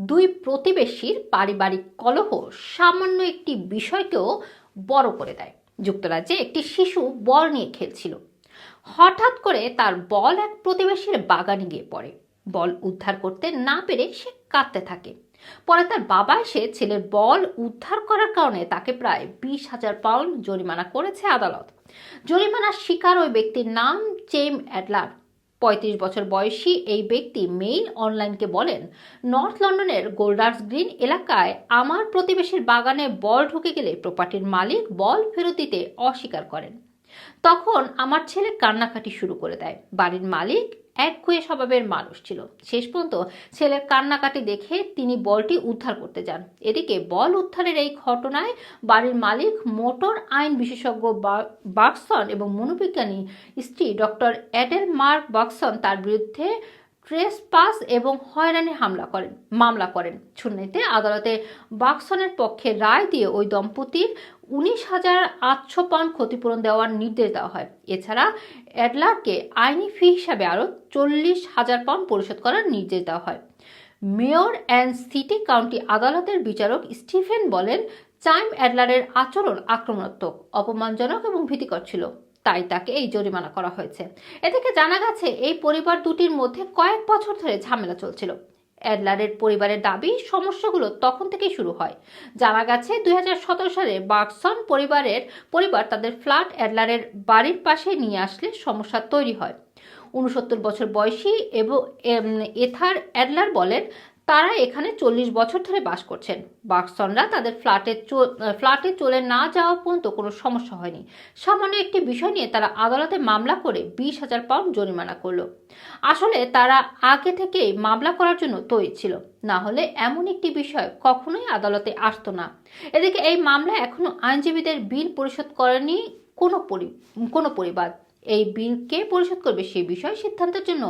দুই প্রতিবেশীর পারিবারিক কলহ সামান্য একটি বিষয়কেও বড় করে দেয়। যুক্তরাজ্যে একটি শিশু বল নিয়ে খেলছিল। হঠাৎ করে তার বল এক প্রতিবেশীর বাগানে গিয়ে পড়ে। বল উদ্ধার করতে না পেরে সে কাঁদতে থাকে। পরে তার বাবা এসে ছেলের বল উদ্ধার করার কারণে তাকে প্রায় বিশ হাজার পাউন্ড জরিমানা করেছে আদালত। জরিমানার শিকার ওই ব্যক্তির নাম চেম অ্যাডলার। পঁয়ত্রিশ বছর বয়সী এই ব্যক্তি মেইল অনলাইনকে বলেন, নর্থ লন্ডনের গোল্ডার্স গ্রিন এলাকায় আমার প্রতিবেশীর বাগানে বল ঢুকে গেলে প্রপার্টির মালিক বল ফেরত দিতে অস্বীকার করেন। তখন আমার ছেলে কান্নাকাটি শুরু করে দেয়। বাড়ির মালিক একগুয়ে স্বভাবের মানুষ ছিল। শেষ পর্যন্ত ছেলের কান্নাকাটি দেখে তিনি বলটি উদ্ধার করতে যান। এদিকে বল উদ্ধারের এই ঘটনায় বাড়ির মালিক, মোটর আইন বিশেষজ্ঞ বাক্সন এবং মনোবিজ্ঞানী স্ত্রী ডক্টর অ্যাডেল মার্ক বাক্সন তার বিরুদ্ধে ট্রেসপাস এবং হয়রানি হামলা করেন, মামলা করেন। শুনানিতে আদালতে বাক্সনের পক্ষে রায় দিয়ে ওই দম্পতির উনিশ হাজার আটশো পাউন্ড ক্ষতিপূরণ দেওয়ার নির্দেশ দেওয়া হয়। এছাড়া অ্যাডলারকে আইনি ফি হিসাবে আরও চল্লিশ হাজার পাউন্ড পরিশোধ করার নির্দেশ দেওয়া হয়। মেয়র অ্যান্ড সিটি কাউন্টি আদালতের বিচারক স্টিফেন বলেন, চাইম অ্যাডলারের আচরণ আক্রমণাত্মক, অপমানজনক এবং ভীতিকর ছিল। তাই তাকে এই জরিমানা করা হয়েছে। এদিকে জানা গেছে, এই পরিবার দুটির মধ্যে কয়েক বছর ধরে ঝামেলা চলছিল। অ্যাডলারের পরিবারের দাবি, সমস্যাগুলো তখন থেকেই শুরু হয়। জানা গেছে, দুই হাজার সতেরো সালে বার্কসন পরিবারের পরিবার তাদের ফ্ল্যাট অ্যাডলারের বাড়ির পাশে নিয়ে আসলে সমস্যা তৈরি হয়। উনসত্তর বছর বয়সী এবং এথার অ্যাডলার বলেন তারা এখানে চল্লিশ বছর ধরে বাস করছেন। বাক্সনরা তাদের ফ্ল্যাটে ফ্ল্যাটে চলে না যাওয়া পর্যন্ত কোনো সমস্যা হয়নি। সামান্য একটি বিষয় নিয়ে তারা আদালতে মামলা করে বিশ হাজার পাউন্ড জরিমানা করল। আসলে তারা আগে থেকেই মামলা করার জন্য তৈরি ছিল। না হলে এমন একটি বিষয় কখনোই আদালতে আসতো না। এদিকে এই মামলায় এখনও আইনজীবীদের বিল পরিশোধ করেনি কোনো পরি, কোনো পরিবার। এই বিল কে পরিশোধ করবে সে বিষয়ে সিদ্ধান্তের জন্য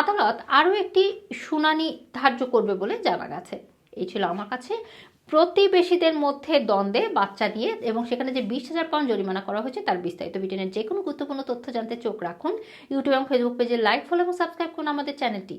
আদালত আরও একটি শুনানি ধার্য করবে বলে জানা গেছে। এই ছিল আমার কাছে। প্রতিবেশীদের মধ্যে দ্বন্দ্বে, বাচ্চা নিয়ে এবং সেখানে যে বিশ হাজার পাউন্ড জরিমানা করা হয়েছে তার বিস্তারিত ব্রিটেনের যে কোনো গুরুত্বপূর্ণ তথ্য জানতে চোখ রাখুন। ইউটিউব এবং ফেসবুক পেজে লাইক ফলো এবং সাবস্ক্রাইব করুন আমাদের চ্যানেলটি